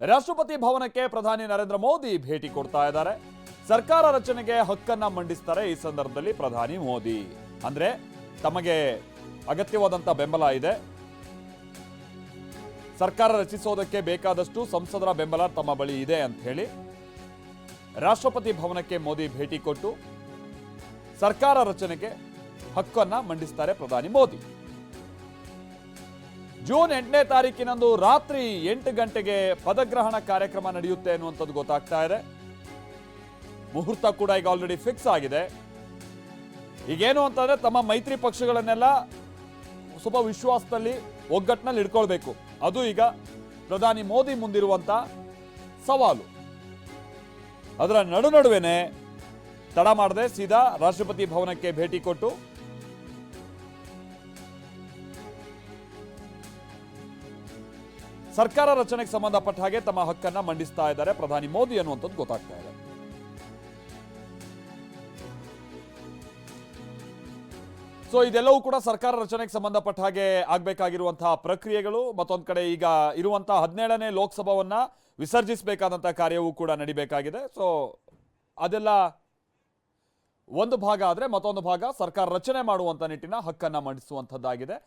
ರಾಷ್ಟ್ರಪತಿ ಭವನಕ್ಕೆ ಪ್ರಧಾನಿ ನರೇಂದ್ರ ಮೋದಿ ಭೇಟಿ ಕೊಡ್ತಾ ಇದ್ದಾರೆ. ಸರ್ಕಾರ ರಚನೆಗೆ ಹಕ್ಕನ್ನ ಮಂಡಿಸ್ತಾರೆ ಈ ಸಂದರ್ಭದಲ್ಲಿ ಪ್ರಧಾನಿ ಮೋದಿ. ಅಂದ್ರೆ ತಮಗೆ ಅಗತ್ಯವಾದಂತ ಬೆಂಬಲ ಇದೆ. ಸರ್ಕಾರ ರಚಿಸೋದಕ್ಕೆ ಬೇಕಾದಷ್ಟು ಸಂಸದರ ಬೆಂಬಲ ತಮ್ಮ ಬಳಿ ಇದೆ ಅಂತ ಹೇಳಿ ರಾಷ್ಟ್ರಪತಿ ಭವನಕ್ಕೆ ಮೋದಿ ಭೇಟಿ ಕೊಟ್ಟು ಸರ್ಕಾರ ರಚನೆಗೆ ಹಕ್ಕನ್ನ ಮಂಡಿಸ್ತಾರೆ ಪ್ರಧಾನಿ ಮೋದಿ. ಜೂನ್ ಎಂಟನೇ ತಾರೀಕಿನಂದು ರಾತ್ರಿ ಎಂಟು ಗಂಟೆಗೆ ಪದಗ್ರಹಣ ಕಾರ್ಯಕ್ರಮ ನಡೆಯುತ್ತೆ ಅನ್ನುವಂಥದ್ದು ಗೊತ್ತಾಗ್ತಾ ಇದೆ. ಮುಹೂರ್ತ ಕೂಡ ಈಗ ಆಲ್ರೆಡಿ ಫಿಕ್ಸ್ ಆಗಿದೆ. ಈಗೇನು ಅಂತಂದ್ರೆ ತಮ್ಮ ಮೈತ್ರಿ ಪಕ್ಷಗಳನ್ನೆಲ್ಲ ಸ್ವಲ್ಪ ವಿಶ್ವಾಸದಲ್ಲಿ ಒಗ್ಗಟ್ಟಿನಲ್ಲಿ ಇಟ್ಕೊಳ್ಬೇಕು. ಅದು ಈಗ ಪ್ರಧಾನಿ ಮೋದಿ ಮುಂದಿರುವಂತ ಸವಾಲು. ಅದರ ನಡು ನಡುವೆನೆ ತಡ ಮಾಡದೆ ಸೀದಾ ರಾಷ್ಟ್ರಪತಿ ಭವನಕ್ಕೆ ಭೇಟಿ ಕೊಟ್ಟು ಸರ್ಕಾರ ರಚನೆಗೆ ಸಂಬಂಧಪಟ್ಟ ಹಾಗೆ ತಮ್ಮ ಹಕ್ಕನ್ನ ಮಂಡಿಸ್ತಾ ಇದ್ದಾರೆ ಪ್ರಧಾನಿ ಮೋದಿ ಅನ್ನುವಂಥದ್ದು ಗೊತ್ತಾಗ್ತಾ ಇದೆ. ಸೊ ಇದೆಲ್ಲವೂ ಕೂಡ ಸರ್ಕಾರ ರಚನೆಗೆ ಸಂಬಂಧಪಟ್ಟ ಹಾಗೆ ಆಗಬೇಕಾಗಿರುವಂತಹ ಪ್ರಕ್ರಿಯೆಗಳು ಮತ್ತೊಂದು ಕಡೆ ಈಗ ಇರುವಂತಹ ಹದಿನೇಳನೇ ಲೋಕಸಭಾವನ್ನ ವಿಸರ್ಜಿಸಬೇಕಾದಂತಹ ಕಾರ್ಯವೂ ಕೂಡ ನಡಿಬೇಕಾಗಿದೆ. ಸೊ ಅದೆಲ್ಲ ಒಂದು ಭಾಗ ಆದರೆ ಮತ್ತೊಂದು ಭಾಗ ಸರ್ಕಾರ ರಚನೆ ಮಾಡುವಂಥ ನಿಟ್ಟಿನ ಹಕ್ಕನ್ನ ಮಂಡಿಸುವಂತದ್ದಾಗಿದೆ